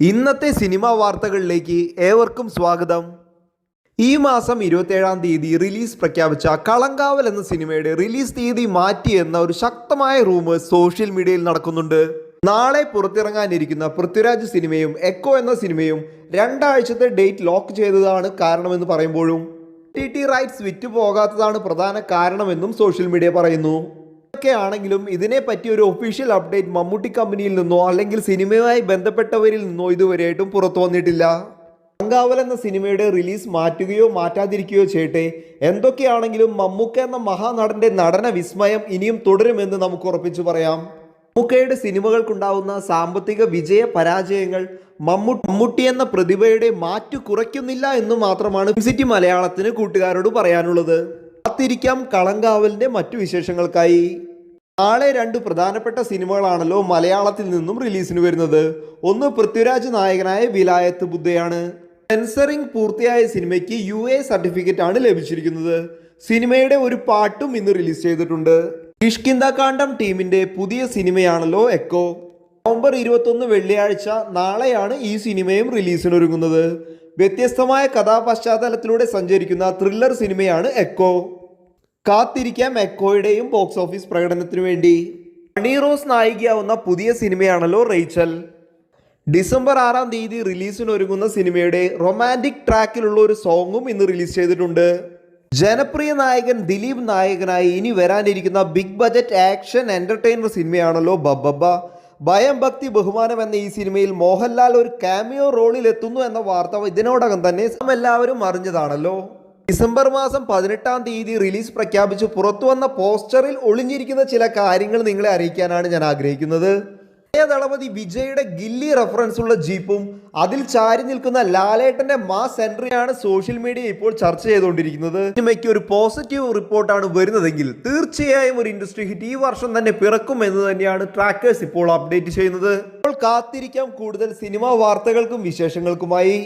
ഇന്നത്തെ സിനിമാ വാർത്തകളിലേക്ക് ഏവർക്കും സ്വാഗതം. ഈ മാസം ഇരുപത്തേഴാം തീയതി റിലീസ് പ്രഖ്യാപിച്ച കളങ്കാവൽ എന്ന സിനിമയുടെ റിലീസ് തീയതി മാറ്റി എന്ന ഒരു ശക്തമായ റൂമേഴ്സ് സോഷ്യൽ മീഡിയയിൽ നടക്കുന്നുണ്ട്. നാളെ പുറത്തിറങ്ങാനിരിക്കുന്ന പൃഥ്വിരാജ് സിനിമയും എക്കോ എന്ന സിനിമയും രണ്ടാഴ്ചത്തെ ഡേറ്റ് ലോക്ക് ചെയ്തതാണ് കാരണമെന്ന് പറയുമ്പോഴും ടി ടി റൈറ്റ്സ് വിറ്റ് പോകാത്തതാണ് പ്രധാന കാരണമെന്നും സോഷ്യൽ മീഡിയ പറയുന്നു. ഒക്കെ ആണെങ്കിലും ഇതിനെ പറ്റി ഒരു ഒഫീഷ്യൽ അപ്ഡേറ്റ് മമ്മൂട്ടി കമ്പനിയിൽ നിന്നോ അല്ലെങ്കിൽ സിനിമയുമായി ബന്ധപ്പെട്ടവരിൽ നിന്നോ ഇതുവരെയായിട്ടും പുറത്തു വന്നിട്ടില്ല. അങ്കാവൽ എന്ന സിനിമയുടെ റിലീസ് മാറ്റുകയോ മാറ്റാതിരിക്കുകയോ ചെയ്യട്ടെ. എന്തൊക്കെയാണെങ്കിലും മമ്മൂക്ക എന്ന മഹാനടന്റെ നടന വിസ്മയം ഇനിയും തുടരുമെന്ന് നമുക്ക് ഉറപ്പിച്ചു പറയാം. മമ്മൂക്കയുടെ സിനിമകൾക്കുണ്ടാവുന്ന സാമ്പത്തിക വിജയ പരാജയങ്ങൾ മമ്മൂ മമ്മൂട്ടി എന്ന പ്രതിഭയുടെ മാറ്റു കുറയ്ക്കുന്നില്ല എന്ന് മാത്രമാണ് സിറ്റി മലയാളത്തിന് കൂട്ടുകാരോട് പറയാനുള്ളത്. കാത്തിരിക്കാം കളങ്കാവലിന്റെ മറ്റു വിശേഷങ്ങൾക്കായി. നാളെ രണ്ട് പ്രധാനപ്പെട്ട സിനിമകളാണല്ലോ മലയാളത്തിൽ നിന്നും റിലീസിന് വരുന്നത്. ഒന്ന് പൃഥ്വിരാജ് നായകനായ വിലായത്ത് ബുദ്ധയാണ്. സെൻസറിംഗ് പൂർത്തിയായ സിനിമയ്ക്ക് യു എ സർട്ടിഫിക്കറ്റ് ആണ് ലഭിച്ചിരിക്കുന്നത്. സിനിമയുടെ ഒരു പാട്ടും ഇന്ന് റിലീസ് ചെയ്തിട്ടുണ്ട്. കിഷ്കിന്ദ കാണ്ഡം ടീമിന്റെ പുതിയ സിനിമയാണല്ലോ എക്കോ. നവംബർ ഇരുപത്തൊന്ന് വെള്ളിയാഴ്ച നാളെയാണ് ഈ സിനിമയും റിലീസിനൊരുങ്ങുന്നത്. വ്യത്യസ്തമായ കഥാപശ്ചാത്തലത്തിലൂടെ സഞ്ചരിക്കുന്ന ത്രില്ലർ സിനിമയാണ് എക്കോ കാത്തിരിക്കാം എക്കോയുടെയും ബോക്സ് ഓഫീസ് പ്രകടനത്തിനു വേണ്ടി. ഹണി റോസ് നായികയാവുന്ന പുതിയ സിനിമയാണല്ലോ റേച്ചൽ. ഡിസംബർ ആറാം തീയതി റിലീസിനൊരുങ്ങുന്ന സിനിമയുടെ റൊമാന്റിക് ട്രാക്കിലുള്ള ഒരു സോങ്ങും ഇന്ന് റിലീസ് ചെയ്തിട്ടുണ്ട്. ജനപ്രിയ നായകൻ ദിലീപ് നായകനായി ഇനി വരാനിരിക്കുന്ന ബിഗ് ബജറ്റ് ആക്ഷൻ എന്റർടൈനർ സിനിമയാണല്ലോ ബബ്ബബ്ബ ഭയം ഭക്തി ബഹുമാനം എന്ന ഈ സിനിമയിൽ മോഹൻലാൽ ഒരു കാമിയോ റോളിൽ എത്തുന്നു എന്ന വാർത്ത ഇതിനോടകം തന്നെ എല്ലാവരും അറിഞ്ഞതാണല്ലോ. ഡിസംബർ മാസം പതിനെട്ടാം തീയതി റിലീസ് പ്രഖ്യാപിച്ച്. പുറത്തുവന്ന പോസ്റ്ററിൽ ഒളിഞ്ഞിരിക്കുന്ന ചില കാര്യങ്ങൾ നിങ്ങളെ അറിയിക്കാനാണ് ഞാൻ ആഗ്രഹിക്കുന്നത്. ദളപതി വിജയുടെ ഗില്ലി റെഫറൻസ് ഉള്ള ജീപ്പും അതിൽ ചാരി നിൽക്കുന്ന ലാലേട്ടന്റെ മാസ് എൻട്രിയാണ് സോഷ്യൽ മീഡിയ ഇപ്പോൾ ചർച്ച ചെയ്തുകൊണ്ടിരിക്കുന്നത്. സിനിമയ്ക്ക് ഒരു പോസിറ്റീവ് റിപ്പോർട്ടാണ് വരുന്നതെങ്കിൽ തീർച്ചയായും ഒരു ഇൻഡസ്ട്രി ഹിറ്റ് ഈ വർഷം തന്നെ പിറക്കും എന്ന് തന്നെയാണ് ട്രാക്കേഴ്സ് ഇപ്പോൾ അപ്ഡേറ്റ് ചെയ്യുന്നത്. ഇപ്പോൾ കാത്തിരിക്കാം കൂടുതൽ സിനിമാ വാർത്തകൾക്കും വിശേഷങ്ങൾക്കുമായി.